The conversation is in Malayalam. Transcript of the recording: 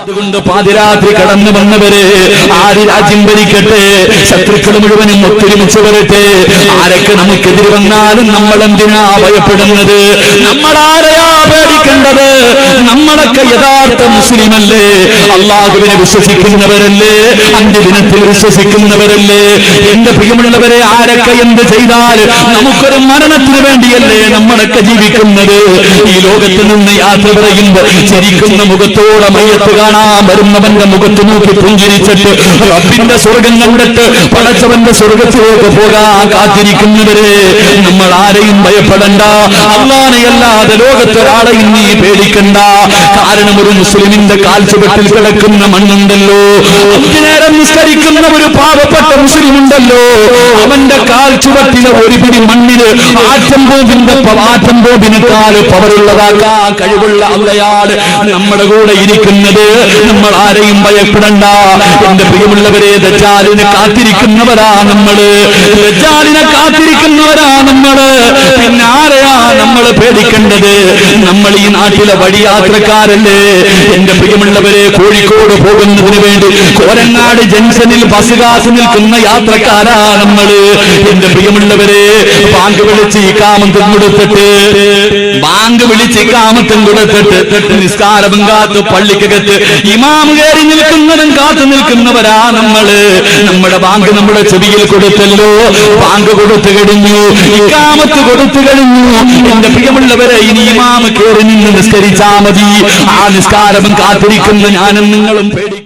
അതുകൊണ്ട് പാതിരാത്രി കടന്നു വന്നവരെ ആര് രാജ്യം ഭരിക്കട്ടെ? ശത്രുക്കൾ മുഴുവനും ഒത്തൊരുമിച്ച് വരട്ടെ. ആരൊക്കെ നമുക്കെതിരെ വന്നാലും നമ്മൾ എന്തിനാ ഭയപ്പെടുന്നത്? നമ്മൾ ആരെയാ പേടിക്കേണ്ടത്? നമ്മളൊക്കെ യഥാർത്ഥ മുസ്ലിമല്ലേ? അള്ളാഹുവിനെ വിശ്വസിക്കുന്നവരല്ലേ? അന്ത്യദിനത്തിൽ വിശ്വസിക്കുന്നവരല്ലേ? എന്റെ പ്രിയമുള്ളവരെ ആരൊക്കെ എന്ത് ചെയ്താൽ നമുക്കൊരു മരണത്തിന് വേണ്ടിയല്ലേ നമ്മളൊക്കെ ജീവിക്കുന്നത്? ഈ ലോകത്ത് നിന്ന് യാത്ര പറയുമ്പോൾ ശരിക്കുന്ന മുഖത്തോടെ മയ്യത്ത് കാണാൻ വരുന്നവന്റെ മുഖത്ത് നോക്കി പുഞ്ചിരിച്ചിട്ട് റബ്ബിന്റെ സ്വർഗം കണ്ടിട്ട് പടച്ചവന്റെ സ്വർഗത്തിലേക്ക് പോകാൻ കാത്തിരിക്കുന്നവരെ. നമ്മൾ ആരെയും ഭയപ്പെടണ്ട. അള്ളാനെയല്ലാതെ ലോകത്തൊരാളെയും നീ പേടിക്കണ്ട. കാരണം ഒരു മുസ്ലിമിന്റെ കാൽച്ചുവട്ടിൽ കിടക്കുന്ന മണ്ണുണ്ടല്ലോ. നേരം നിസ്കരിക്കുന്ന ഒരു പാവപ്പെട്ട മുസ്ലിം ഉണ്ടല്ലോ അവന്റെ കാൽച്ചുവട്ടിലെ ഒരു പിടി മണ്ണിന് ആറ്റം ബോംബിന്റെ ആറ്റം ബോംബിനേക്കാൾ പവറുള്ളതാക്കാൻ കഴിവുള്ള അള്ളയാണ് നമ്മുടെ കൂടെ ഇരിക്കുന്നത്. നമ്മൾ ആരെയും ഭയപ്പെടണ്ട. എന്റെ പ്രിയമുള്ളവരെ ദജാലിനെ കാത്തിരിക്കുന്നവരാ നമ്മൾ. ദജാലിനെ കാത്തിരിക്കുന്നവരാ നമ്മൾ. നമ്മൾ പേടിക്കേണ്ടത് നമ്മൾ ഈ നാട്ടിലെ വഴിയാത്രക്കാരല്ലേ എന്റെ പ്രിയമുള്ളവരെ കോഴിക്കോട് പോകുന്നതിന് വേണ്ടി കോരങ്ങാട് ജംഗ്ഷനിൽ ബസ് കാസ് നിൽക്കുന്ന യാത്രക്കാരാ നമ്മൾ. എന്റെ പ്രിയമുള്ളവരെ ബാങ്ക് വിളിച്ച് ഈ കാമത്തും കൊടുത്തിട്ട് ബാങ്ക് വിളിച്ച് കാമത്തും കൊടുത്തിട്ട് നിസ്കാരവും കാത്ത് പള്ളിക്കകത്ത് ഇമാം കയറി നിൽക്കുന്നതും കാത്തു നിൽക്കുന്നവരാ നമ്മൾ. നമ്മുടെ ബാങ്ക് നമ്മുടെ ചെവിയിൽ കൊടുത്തല്ലോ. ബാങ്ക് കൊടുത്തു കഴിഞ്ഞു. ഇക്കാമത്ത് കൊടുത്തു കഴിഞ്ഞു. എന്റെ പ്രിയമുള്ളവരെ ഇനി ഇമാം കയറി നിന്ന് നിസ്കരിച്ചാ മതി. ആ നിസ്കാരം കാത്തിരിക്കുന്ന ഞാനും നിങ്ങളും പേടി